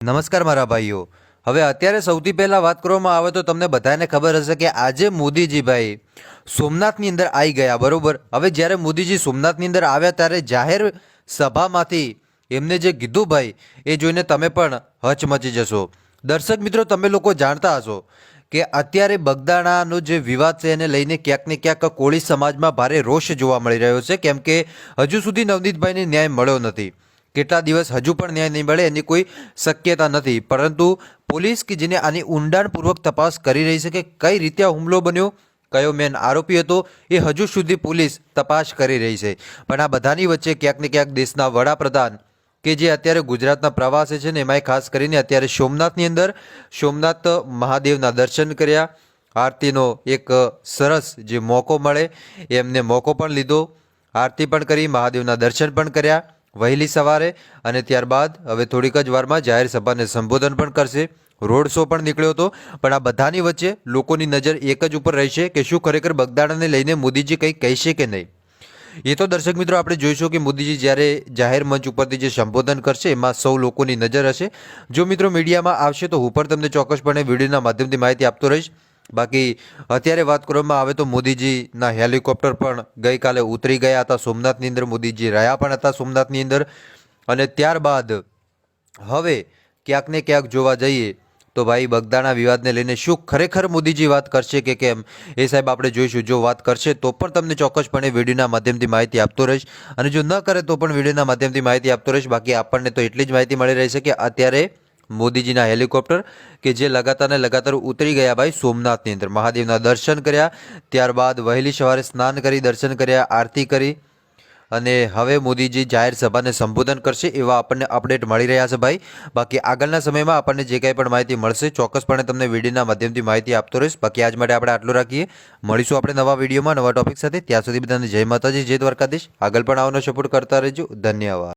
નમસ્કાર મારા ભાઈઓ. હવે અત્યારે સૌથી પહેલાં વાત કરવામાં આવે તો તમને બધાને ખબર હશે કે આજે મોદીજી ભાઈ સોમનાથની અંદર આવી ગયા, બરાબર? હવે જ્યારે મોદીજી સોમનાથની અંદર આવ્યા ત્યારે જાહેર સભામાંથી એમને જે કીધું ભાઈ, એ જોઈને તમે પણ હચમચી જશો. દર્શક મિત્રો, તમે લોકો જાણતા હશો કે અત્યારે બગદાણાનો જે વિવાદ છે એને લઈને ક્યાંક ને ક્યાંક કોળી સમાજમાં ભારે રોષ જોવા મળી રહ્યો છે, કેમ કે હજુ સુધી નવનીતભાઈને ન્યાય મળ્યો નથી. કેટલા દિવસ હજુ પણ ન્યાય નહીં મળે એની કોઈ શક્યતા નથી. પરંતુ પોલીસ કે જેને આની ઊંડાણપૂર્વક તપાસ કરી રહી છે કે કઈ રીતે આ હુમલો બન્યો, કયો મેન આરોપી હતો, એ હજુ સુધી પોલીસ તપાસ કરી રહી છે. પણ આ બધાની વચ્ચે ક્યાંક ને ક્યાંક દેશના વડાપ્રધાન કે જે અત્યારે ગુજરાતના પ્રવાસે છે ને એમાંય ખાસ કરીને અત્યારે સોમનાથની અંદર, સોમનાથ મહાદેવના દર્શન કર્યા, આરતીનો એક સરસ જે મોકો મળે, એમને મોકો પણ લીધો, આરતી પણ કરી, મહાદેવના દર્શન પણ કર્યા. વહેલી સવારે અને ત્યારબાદ હવે થોડીક જ વારમાં જાહેર સભાને સંબોધન પણ કરશે. રોડ શો પણ નીકળ્યો હતો, પણ આ બધાની વચ્ચે લોકોની નજર એક જ ઉપર રહેશે કે શું ખરેખર બગદાડાને લઈને મોદીજી કંઈ કહેશે કે નહીં. એ તો દર્શક મિત્રો આપણે જોઈશું કે મોદીજી જ્યારે જાહેર મંચ ઉપરથી જે સંબોધન કરશે, એમાં સૌ લોકોની નજર હશે. જો મિત્રો મીડિયામાં આવશે તો હું પણ તમને ચોક્કસપણે વિડીયોના માધ્યમથી માહિતી આપતો રહીશ. બાકી અત્યારે વાત કરવામાં આવે તો મોદીજીના હેલિકોપ્ટર પણ ગઈકાલે ઉતરી ગયા હતા. સોમનાથની અંદર મોદીજી રહ્યા પણ હતા સોમનાથની અંદર. અને ત્યારબાદ હવે ક્યાંક ને ક્યાંક જોવા જઈએ તો ભાઈ બગદાણા વિવાદને લઈને શું ખરેખર મોદીજી વાત કરશે કે કેમ? એ સાહેબ આપણે જોઈશું. જો વાત કરશે તો પણ તમને ચોક્કસપણે વિડીયોના માધ્યમથી માહિતી આપતો રહીશ. અને જો ન કરે તો પણ વિડીયોના માધ્યમથી માહિતી આપતો રહીશ. બાકી આપણને તો એટલી જ માહિતી મળી રહી છે કે અત્યારે મોદીજીના હેલિકોપ્ટર કે જે લગાતાર ને લગાતાર ઉતરી ગયા ભાઈ સોમનાથની અંદર. મહાદેવના દર્શન કર્યા, ત્યારબાદ વહેલી સવારે સ્નાન કરી, દર્શન કર્યા, આરતી કરી અને હવે મોદીજી જાહેર સભાને સંબોધન કરશે એવા આપણને અપડેટ મળી રહ્યા છે ભાઈ. બાકી આગળના સમયમાં આપણને જે કંઈ પણ માહિતી મળશે, ચોક્કસપણે તમને વિડીયોના માધ્યમથી માહિતી આપતો રહીશ. બાકી આજ માટે આપણે આટલું રાખીએ. મળીશું આપણે નવા વિડીયોમાં, નવા ટોપિક સાથે. ત્યાં સુધી બધાને જય માતાજી, જય દ્વારકાધીશ. આગળ પણ આવવાનો સપોર્ટ કરતા રહેજો. ધન્યવાદ.